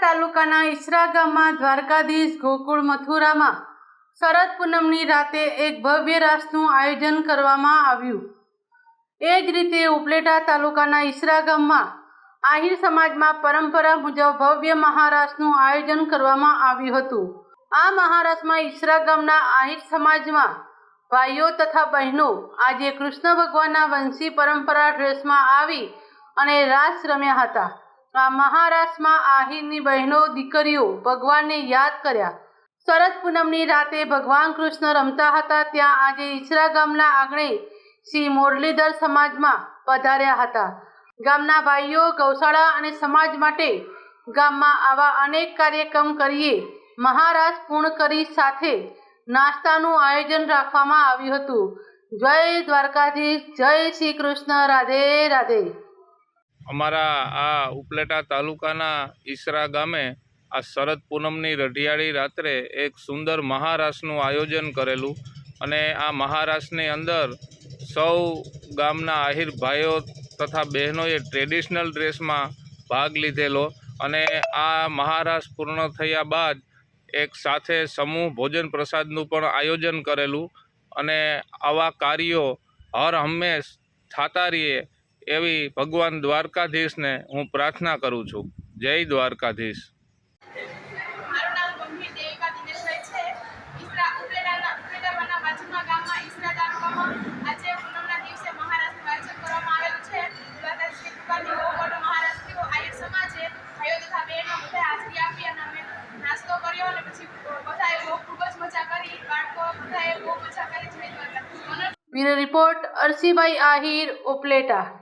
તાલુકાના ઈસરા ગામમાં દ્વારકાધીશ ગોકુળ મથુરામાં શરદ પૂનમની રાતે એક ભવ્ય રાસનું આયોજન કરવામાં આવ્યું. એ જ રીતે ઉપલેટા તાલુકાના ઈસરા ગામમાં આહિર સમાજમાં પરંપરા મુજબ ભવ્ય મહારાસનું આયોજન કરવામાં આવ્યું હતું. આ મહારાસમાં ઈસરા ગામના આહિર સમાજમાં ભાઈઓ તથા બહેનો આજે કૃષ્ણ ભગવાનના વંશી પરંપરા ડ્રેસમાં આવી અને રાસ રમ્યા હતા. આ મહારાષ્ટ્રમાં આહીરની બહેનો દીકરીઓ ભગવાનને યાદ કર્યા. શરદ પૂનમની રાતે ભગવાન કૃષ્ણ રમતા હતા ત્યાં આજે ઈચરા ગામના આંગણે શ્રી મુરલીધર સમાજમાં પધાર્યા હતા. ગામના ભાઈઓ, ગૌશાળા અને સમાજ માટે ગામમાં આવા અનેક કાર્યક્રમ કરીએ મહારાજ પૂર્ણ કરી સાથે નાસ્તાનું આયોજન રાખવામાં આવ્યું હતું. જય દ્વારકાધીશ, જય શ્રી કૃષ્ણ, રાધે રાધે. અમારા આ ઉપલેટા તાલુકાના ઈસરા ગામે આ શરદ પૂનમની રઢિયાળી રાત્રે એક સુંદર મહારાસનું આયોજન કરેલું અને આ મહારાસની અંદર સૌ ગામના આહિર ભાઈઓ તથા બહેનોએ ટ્રેડિશનલ ડ્રેસમાં ભાગ લીધેલો અને આ મહારાસ પૂર્ણ થયા બાદ એક સાથે સમૂહ ભોજન પ્રસાદનું પણ આયોજન કરેલું અને આવા કાર્યો હર હંમેશ થતા રહીએ એવી ભગવાન દ્વારકાધીશને હું પ્રાર્થના કરું છું. જય Dwarkadhish. Bureau report Arsibhai Ahir Upleta.